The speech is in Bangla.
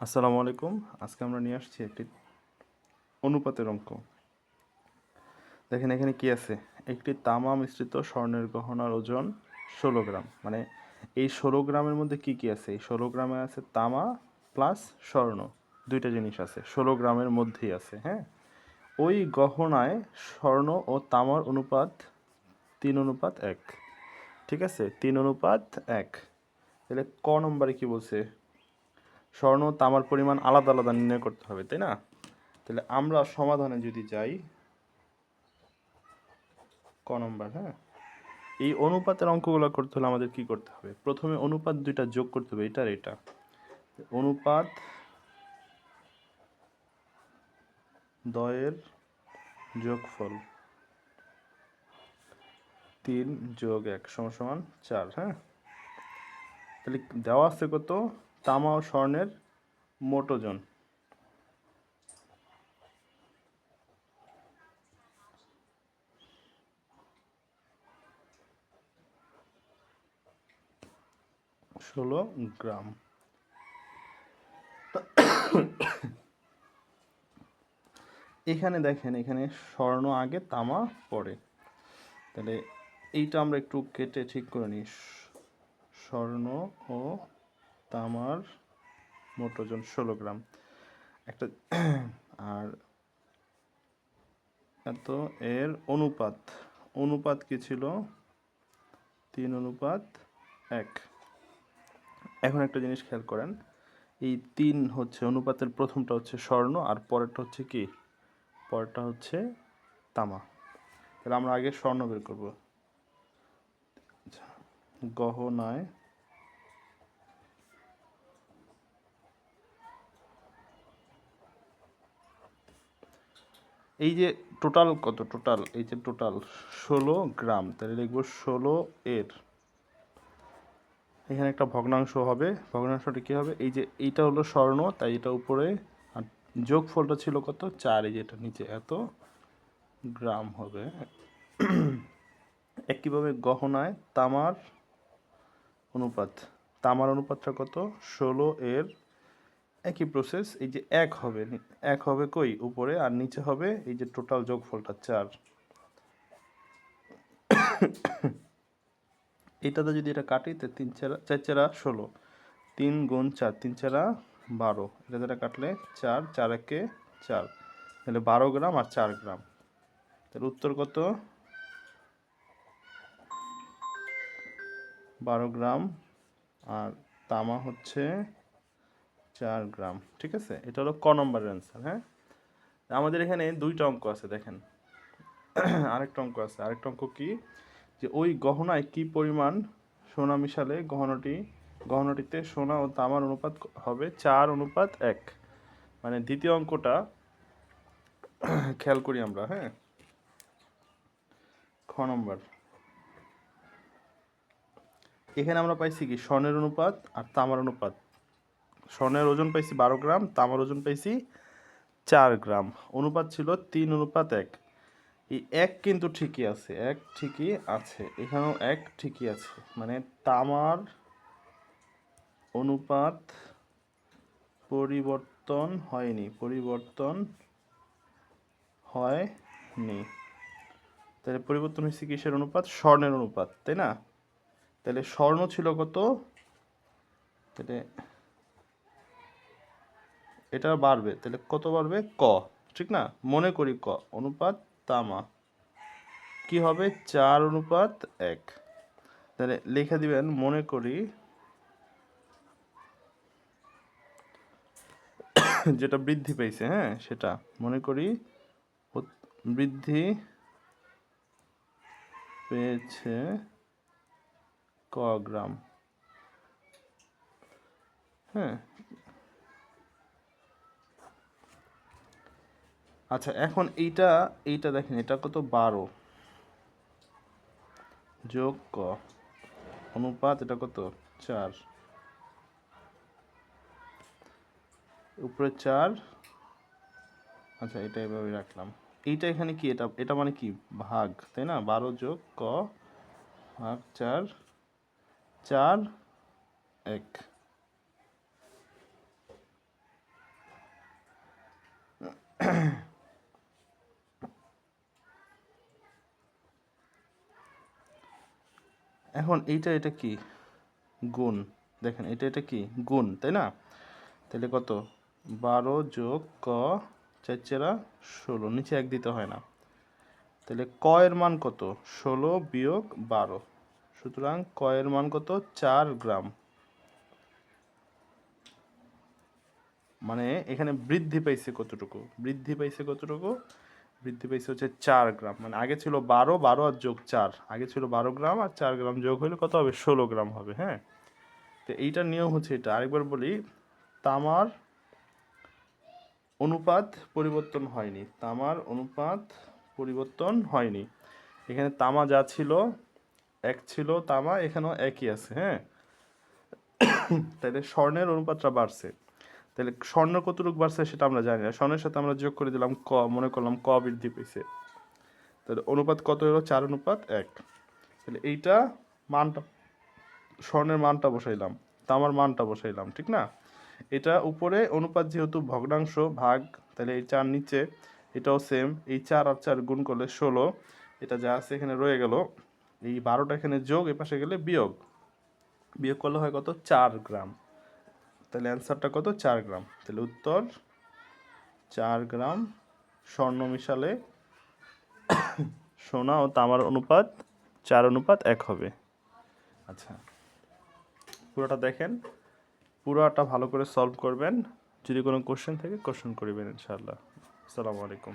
আসসালামু আলাইকুম। আজকে আমরা নিয়ে আসছি একটি অনুপাতের অঙ্ক। দেখেন এখানে কি আছে? একটি তামা মিশ্রিত স্বর্ণের গহনার ওজন ষোলো গ্রাম। মানে এই ষোলো গ্রামের মধ্যে কি কি আছে? এই ষোলো গ্রামে আছে তামা প্লাস স্বর্ণ। দুইটা জিনিস আছে। ষোলো গ্রামের মধ্যেই আছে হ্যাঁ? ওই গহনায় স্বর্ণ ও তামার অনুপাত তিন অনুপাত এক। ঠিক আছে? তিন অনুপাত এক। তাহলে ক নম্বরে কি বলছে? স্বর্ণ তামার পরিমাণ আলাদা আলাদা নির্ণয় করতে হবে, তাই না? তাহলে আমরা সমাধানে যদি যাই, ক নম্বর হ্যাঁ? এই অনুপাতের অঙ্কগুলো করতে হলে আমাদের কি করতে হবে? প্রথমে অনুপাত দুইটা যোগ করতে হবে এটা আর এটা। অনুপাত দয়ের যোগফল তিন যোগ এক সমান সমান চার হ্যাঁ? তাহলে দেওয়া আছে কত? তামা ও স্বর্ণের মোট ওজন ষোলো গ্রাম। এখানে দেখেন, এখানে স্বর্ণ আগে, তামা পরে। তাহলে এইটা আমরা একটু কেটে ঠিক করে নিই। স্বর্ণ ও তামার মোট ওজন ষোলো গ্রাম। একটা আর এত এর অনুপাত অনুপাত কি ছিল? তিন অনুপাত এক। এখন একটা জিনিস খেয়াল করেন এই তিন হচ্ছে অনুপাতের প্রথমটা হচ্ছে স্বর্ণ আর পরেরটা হচ্ছে কি? পরেরটা হচ্ছে তামা। তাহলে আমরা আগে স্বর্ণ বের করব। আচ্ছা, গহনায় এই যে টোটাল কত? টোটাল এই যে টোটাল ষোলো গ্রাম। তাহলে লিখব ষোলো এর। এখানে একটা ভগ্নাংশ হবে। ভগ্নাংশটা কী হবে? এই যে এইটা হলো স্বর্ণ, তাই এটা উপরে। আর যোগফলটা ছিল কত? চার। এই যে এটা নিচে এত গ্রাম হবে। একইভাবে গহনায় তামার অনুপাত। তামার অনুপাতটা কত? ষোলো এর একই প্রসেস এই যে এক হবে এক হবে কই? উপরে, আর নিচে হবে এই যে টোটাল যোগফলটা চার। এটাতে যদি এটা কাটি, তো তিন চারা, চার চারা ষোলো। তিন গুণ চার, তিন চারা বারো। এটা যেটা কাটলে চার চার একে চার। তাহলে বারো গ্রাম আর চার গ্রাম। তাহলে উত্তর কত? বারো গ্রাম। আর তামা হচ্ছে চার গ্রাম, ঠিক আছে? এটা হলো ক নম্বরের অ্যান্সার হ্যাঁ? আমাদের এখানে দুইটা অঙ্ক আছে, দেখেন। আরেকটা অঙ্ক আছে। আরেকটা অঙ্ক কি? যে ওই গহনায় কি পরিমাণ সোনা মিশালে গহনাটি, গহনাটিতে সোনা ও তামার অনুপাত হবে চার অনুপাত এক? মানে দ্বিতীয় অঙ্কটা খেয়াল করি আমরা হ্যাঁ? খ নম্বর। এখানে আমরা পাইছি কি? স্বর্ণের অনুপাত আর তামার অনুপাত। স্বর্ণের ওজন পাইছি বারো গ্রাম, তামার ওজন পাইছি চার গ্রাম। অনুপাত ছিল তিন, অনুপাত এক। এই এক কিন্তু ঠিকই আছে, এক ঠিকই আছে, এখানেও এক ঠিকই আছে। মানে তামার অনুপাত পরিবর্তন হয়নি পরিবর্তন হয়নি। তাহলে পরিবর্তন হয়েছে কিসের অনুপাত? স্বর্ণের অনুপাত, তাই না? তাহলে স্বর্ণ ছিল কত? তাহলে এটা বাড়বে, তাহলে কত বাড়বে? ক, ঠিক না? মনে করি ক, অনুপাত তামা। কি হবে? চার অনুপাত এক। তাহলে লিখে দিবেন, মনে করি যেটা বৃদ্ধি পেয়েছে হ্যাঁ সেটা। মনে করি বৃদ্ধি পেয়েছে ক গ্রাম। হ্যাঁ আচ্ছা এখন এইটা এইটা দেখেন, এটা কত? বারো। যোগ ক। অনুপাত এটা কত? চার। উপরে চার। আচ্ছা এটা এভাবে রাখলাম। এইটা এখানে কি? এটা এটা মানে কি? ভাগ, তাই না? বারো যোগ ক ভাগ চার চার, এক। এখন এইটা, এটা কি? গুণ। দেখেন, এটা এটা কি? গুণ, তাই না? তাহলে কত? বারো যোগ ক, চার চেরা ষোলো। নিচে এক দিতে হয় না। তাহলে ক এর মান কত? ষোলো বিয়োগ বারো। সুতরাং ক এর মান কত? চার গ্রাম। মানে এখানে বৃদ্ধি পাইছে কতটুকু? বৃদ্ধি পাইছে কতটুকু? বৃদ্ধি পেয়েছে হচ্ছে চার গ্রাম। মানে আগে ছিল বারো বারো আর যোগ চার। আগে ছিল বারো গ্রাম আর চার গ্রাম যোগ হলে কত হবে? ষোলো গ্রাম হবে হ্যাঁ? তো এইটার নিয়ম হচ্ছে এটা। আরেকবার বলি, তামার অনুপাত পরিবর্তন হয়নি। তামার অনুপাত পরিবর্তন হয়নি। এখানে তামা যা ছিল, এক ছিল তামা, এখানেও একই আছে হ্যাঁ? তাহলে স্বর্ণের অনুপাতটা বাড়ছে। তাহলে স্বর্ণ কতটুকু বাড়ছে সেটা আমরা জানি না। স্বর্ণের সাথে আমরা যোগ করে দিলাম ক, মনে করলাম ক বৃদ্ধি পেয়েছে। তাহলে অনুপাত কত হলো? চার অনুপাত এক। তাহলে এইটা মানটা, স্বর্ণের মানটা বসাইলাম, তামার মানটা বসাইলাম, ঠিক না? এটা উপরে অনুপাত যেহেতু ভগ্নাংশ ভাগ, তাহলে এই চার নিচে, এটাও সেম এই চার আর চার গুণ করলে ষোলো, এটা যা আছে এখানে রয়ে গেল। এই বারোটা এখানে যোগ এ পাশে গেলে বিয়োগ। বিয়োগ করলে হয় কত? চার গ্রাম। তাহলে অ্যান্সারটা কত? চার গ্রাম। তাহলে উত্তর, চার গ্রাম স্বর্ণ মিশালে সোনা ও তামার অনুপাত, চার অনুপাত এক হবে। আচ্ছা পুরোটা দেখেন। পুরোটা ভালো করে সলভ করবেন। যদি কোনো কোশ্চেন থাকে কোশ্চেন করবেন ইনশাআল্লাহ। আসসালামু আলাইকুম।